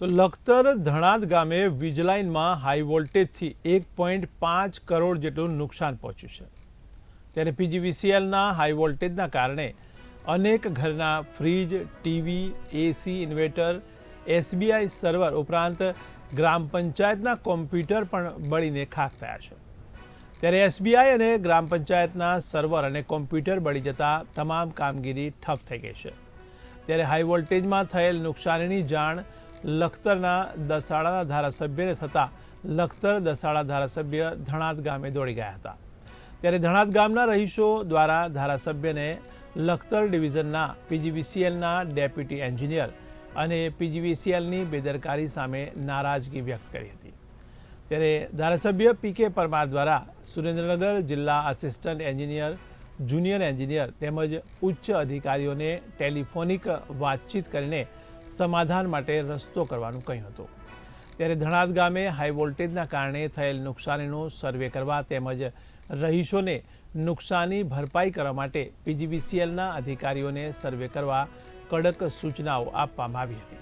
તો લખતર ધણાદ ગામે વીજલાઇનમાં હાઈ વોલ્ટેજથી એક પોઈન્ટ પાંચ કરોડ જેટલું નુકસાન પહોંચ્યું છે. ત્યારે પીજીવીસીએલના હાઈ વોલ્ટેજના કારણે અનેક ઘરના fridge, TV, AC inverter SBI server ઉપરાંત ગ્રામ પંચાયતના કોમ્પ્યુટર પણ બળીને ખાક થયા છે. ત્યારે એસબીઆઈ અને ગ્રામ પંચાયતના સર્વર અને કોમ્પ્યુટર બળી જતા તમામ કામગીરી ઠપ થઈ ગઈ છે. ત્યારે હાઈ વોલ્ટેજમાં થયેલ નુકસાનીની જાણ લખતરના દસાડાના ધારાસભ્યને થતાં લખતર દસાડા ધારાસભ્ય ધણાત ગામે દોડી ગયા હતા. ત્યારે ધણાદ ગામના રહીશો દ્વારા ધારાસભ્યને લખતર ડિવિઝનના પીજીવીસીએલના ડેપ્યુટી એન્જિનિયર અને પીજીવીસીએલની બેદરકારી સામે નારાજગી વ્યક્ત કરી હતી. ત્યારે ધારાસભ્ય પી કે પરમાર દ્વારા સુરેન્દ્રનગર જિલ્લા આસિસ્ટન્ટ એન્જિનિયર, જુનિયર એન્જિનિયર તેમજ ઉચ્ચ અધિકારીઓને ટેલિફોનિક વાતચીત કરીને સમાધાન માટે રસ્તો કરવાનું કહ્યું હતું. ત્યારે ધણાદ ગામે હાઈ વોલ્ટેજના કારણે થયેલ નુકસાનીનો સર્વે કરવા તેમજ રહીશોને નુકસાની ભરપાઈ કરવા માટે પીજીવીસીએલના અધિકારીઓને સર્વે કરવા કડક સૂચનાઓ આપવામાં આવી હતી.